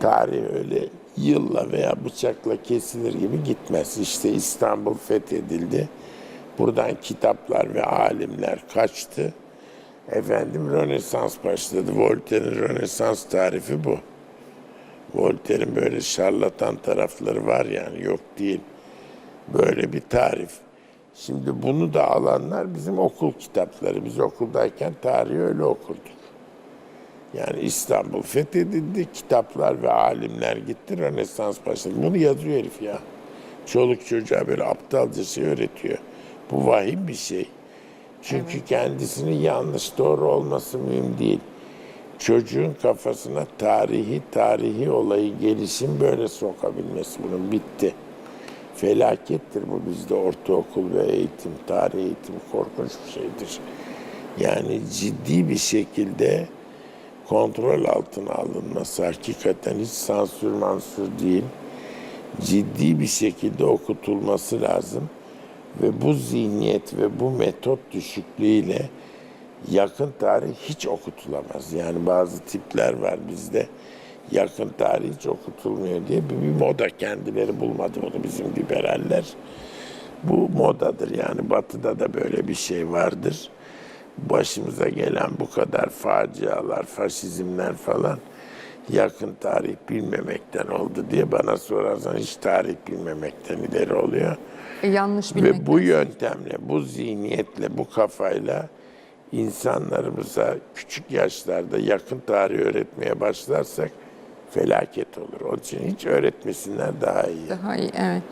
Tarih öyle yılla veya bıçakla kesilir gibi gitmez. İşte İstanbul fethedildi. Buradan kitaplar ve alimler kaçtı. Efendim Rönesans başladı. Voltaire'in Rönesans tarifi bu. Voltaire'in böyle şarlatan tarafları var yani yok değil. Böyle bir tarif. Şimdi bunu da alanlar bizim okul kitapları. Biz okuldayken tarihi öyle okurduk. Yani İstanbul fethedildi, kitaplar ve alimler gitti, Rönesans başladı. Bunu yazıyor herif ya. Çoluk çocuğa böyle aptalca şey öğretiyor. Bu vahim bir şey. Çünkü kendisinin yanlış doğru olması mühim değil. Çocuğun kafasına tarihi, tarihi olayı, gelişim böyle sokabilmesi bunun bitti. Felakettir bu bizde ortaokul ve eğitim, tarih eğitimi korkunç bir şeydir. Yani ciddi bir şekilde kontrol altına alınması hakikaten hiç sansür mansür değil. Ciddi bir şekilde okutulması lazım. Ve bu zihniyet ve bu metot düşüklüğüyle yakın tarih hiç okutulamaz. Yani bazı tipler var bizde yakın tarih hiç okutulmuyor diye bir, bir moda kendileri bulmadı bunu bizim liberaller. Bu modadır yani batıda da böyle bir şey vardır. Başımıza gelen bu kadar facialar, faşizmler falan yakın tarih bilmemekten oldu diye bana sorarsan hiç tarih bilmemekten ileri oluyor. E, yanlış bilmek. Ve bu yöntemle, bu zihniyetle, bu kafayla insanlarımıza küçük yaşlarda yakın tarih öğretmeye başlarsak felaket olur. Onun için hiç öğretmesinler daha iyi. Daha iyi, evet.